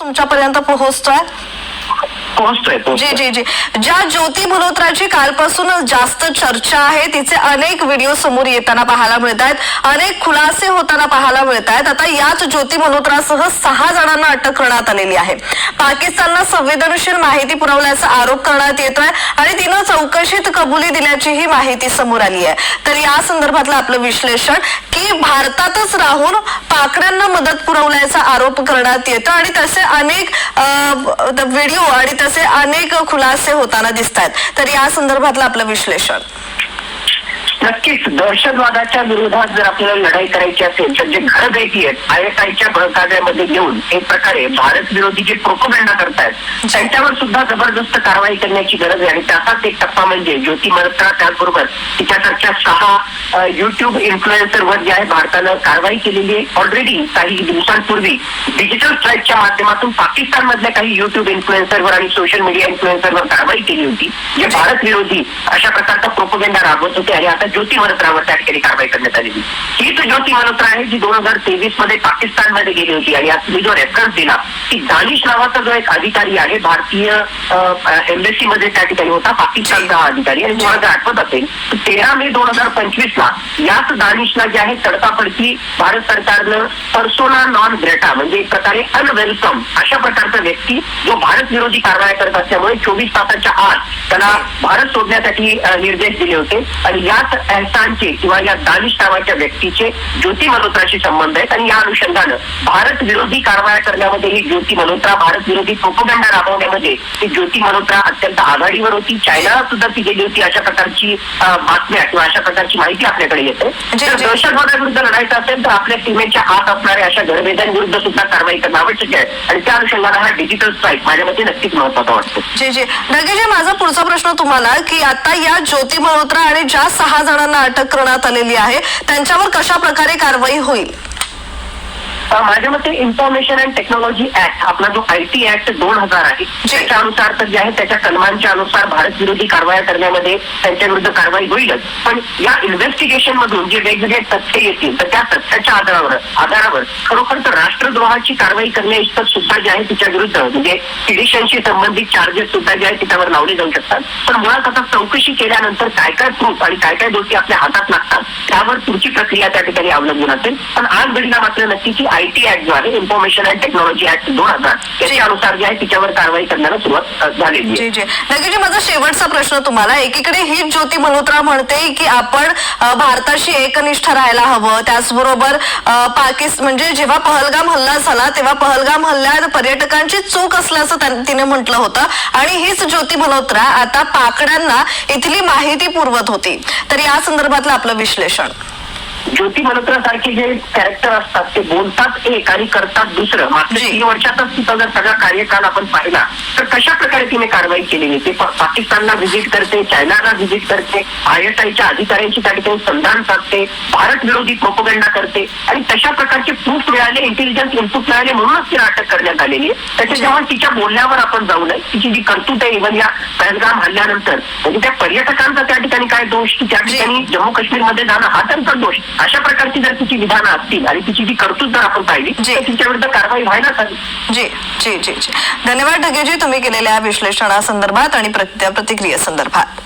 तुमच्यापर्यंत पोहोचतोय. पोहोचतोय जी पोहोचतोय जी जी. ज्या ज्योती मल्होत्राची कालपासून जास्त चर्चा आहे तिचे अनेक व्हिडिओ समोर येताना पाहायला मिळत आहेत. अनेक खुलासे होताना पाहायला मिळत आहेत. आता याच ज्योती मल्होत्रासह सहा जणांना अटक करण्यात आलेली आहे. पाकिस्तानला संवेदनशील माहिती पुरवल्याचा आरोप करण्यात येतोय आणि तिनं चौकशीत कबुली दिल्याचीही माहिती समोर आली आहे. तर या संदर्भातलं आपलं विश्लेषण की भारतातच राहून पाकड्यांना मदत पुरवल्याचा आरोप करण्यात येतो आणि तसे अनेक व्हिडिओ आणि असे अनेक खुलासे होताना दिसत आहेत तर या संदर्भातलं आपलं विश्लेषण. नक्कीच दहशतवादाच्या विरोधात जर आपल्याला लढाई करायची असेल तर जे घरगैती आहेत आय एस आयच्या बळकाव्यामध्ये घेऊन एक प्रकारे भारत विरोधी जे प्रोपोगंडा करतायत त्यांच्यावर सुद्धा जबरदस्त कारवाई करण्याची गरज आहे. आणि त्याचाच एक टप्पा म्हणजे ज्योती मल्होत्रा त्याचबरोबर तिच्यासारख्या सहा युट्यूब इन्फ्लुएन्सरवर जे आहे भारतानं कारवाई केलेली आहे. ऑलरेडी काही दिवसांपूर्वी डिजिटल स्ट्राईकच्या माध्यमातून पाकिस्तान मधल्या काही युट्यूब इन्फ्लुएन्सरवर आणि सोशल मीडिया इन्फ्लुएन्सरवर कारवाई केली होती. जे भारत विरोधी अशा प्रकारचा प्रोपोगंडा राबवत होते आणि आता ज्योती मल्होत्रावर त्या ठिकाणी कारवाई करण्यात आलेली. हीच ज्योती मल्होत्रा आहे जी दोन हजार तेवीसमध्ये पाकिस्तानमध्ये गेली होती आणि आज मी जो रेफरन्स दिला की दानिश नावाचा जो एक अधिकारी आहे भारतीय एम्बेसी मध्ये त्या ठिकाणी होता पाकिस्तानचा हा अधिकारी आणि तुम्हाला जर आठवत असेल तेरा मे दोन हजार पंचवीस ला याच दानिशला जे आहे तडकाफडकी भारत सरकारनं पर्सोना नॉन ग्रेटा म्हणजे एक प्रकारे अनवेलकम अशा प्रकारचा व्यक्ती जो भारत विरोधी कारवाया करत असल्यामुळे चोवीस तासाच्या आत त्याला भारत सोडण्यासाठी निर्देश दिले होते. आणि याच एहसानचे किंवा या दानिश नावाच्या व्यक्तीचे ज्योती मल्होत्राशी संबंध आहेत आणि या अनुषंगानं भारत विरोधी कारवाया करण्यामध्ये ही ज्योती मल्होत्रा भारत विरोधी प्रोपोगंडा राबवण्यामध्ये ही ज्योती मल्होत्रा अत्यंत आघाडीवर होती. चायनाला सुद्धा ती गेली होती. अशा प्रकारची बातम्या किंवा अशा प्रकारची माहिती आपल्याकडे येते. तर. दहशतवादाविरुद्ध लढायचं असेल तर आपल्या सीमेच्या आत असणाऱ्या अशा गरवेदांविरुद्ध सुद्धा कारवाई करणं आवश्यक आहे. आणि त्या अनुषंगाने हा डिजिटल स्ट्राईक माझ्या मते नक्कीच महत्त्वाचा वाटतो. जी जी नगेजी माझा पुढचा प्रश्न तुम्हाला की आता या ज्योती मल्होत्रा आणि ज्या सहा जणांना अटक करण्यात आलेली आहे. त्यांच्यावर कशा प्रकारे कारवाई होईल? माझ्या मते इन्फॉर्मेशन अँड टेक्नॉलॉजी ऍक्ट आपला जो आय टी ऍक्ट दोन हजार आहे त्याच्यानुसार तर जे आहे त्याच्या कलमांच्या अनुसार भारत विरोधी कारवाया करण्यामध्ये त्यांच्या विरुद्ध कारवाई होईलच. पण या इन्व्हेस्टिगेशन मधून जे वेगवेगळे तथ्य येतील तर त्या तथ्याच्या आधारावर आधारावर खरोखर तर राष्ट्रद्रोहाची कारवाई करण्या इतकं सुद्धा जे आहे तिच्या विरुद्ध म्हणजे सिडिशनशी संबंधित चार्जेस सुद्धा जे आहे तिच्यावर लावले जाऊ शकतात. पण मुळात आता चौकशी केल्यानंतर काय काय प्रूफ आणि काय काय गोष्टी आपल्या हातात लागतात त्यावर पुढची प्रक्रिया त्या ठिकाणी अवलंबून असेल. पण आज घडीला मात्र नक्की की आय टी ऍक्ट जो आहे इन्फॉर्मेशन अँड टेक्नॉलॉजी ऍक्ट दोन हजार. त्याच्यानुसार जे आहे तिच्यावर कारवाई करण्याला सुरुवात झालेली आहे. जी माझा शेवटचा प्रश्न तुम्हाला एकीकडे ही ज्योती मल्होत्रा म्हणते की आपण भारताशी एकनिष्ठ राहायला हवं. त्याचबरोबर पाकिस्तान म्हणजे जेव्हा पहलगाम हल्ला झाला तेव्हा पहलगाम हल्ल्यात पर्यटकांची चूक असल्याचं तिने म्हटलं होतं. आणि हीच ज्योती मल्होत्रा आता पाकड्यांना इथली माहिती पुरवत होती. तर या संदर्भातलं आपलं विश्लेषण. ज्योती मल्होत्रा सारखे जे कॅरेक्टर असतात ते बोलतात एक आणि करतात दुसरं. मागच्या जी. तीन वर्षातच तिचा जर सगळा कार्यकाल आपण पाहिला तर कशा प्रकारे तिने कारवाई केलेली ते पाकिस्तानला व्हिजिट करते चायनाला व्हिजिट करते आय एस आयच्या अधिकाऱ्यांची त्या ठिकाणी संधान साधते भारत विरोधी प्रोपोगंडा करते. आणि तशा प्रकारचे प्रूफ मिळाले इंटेलिजन्स इनपुट मिळाले म्हणूनच तिला अटक करण्यात आलेली आहे. त्याच्यामुळे तिच्या बोलण्यावर आपण जाऊ नये तिची जी कर्तृत्व आहे इव्हन या पहलगाम हल्ल्यानंतर म्हणजे त्या पर्यटकांचा त्या ठिकाणी दोष की त्या जी. ठिकाणी जम्मू काश्मीरमध्ये जाणं हा त्यांचा दोष अशा प्रकारची जर तिची विधानं असतील आणि तिची जी कर्तृत्व जर आपण पाहिली जी. तर तिच्या विरुद्ध कारवाई व्हायलाच हवी जी जी जी जी धन्यवाद ढगेजी तुम्ही केलेल्या विश्लेषणासंदर्भात आणि प्रति- प्रतिक्रियेसंदर्भात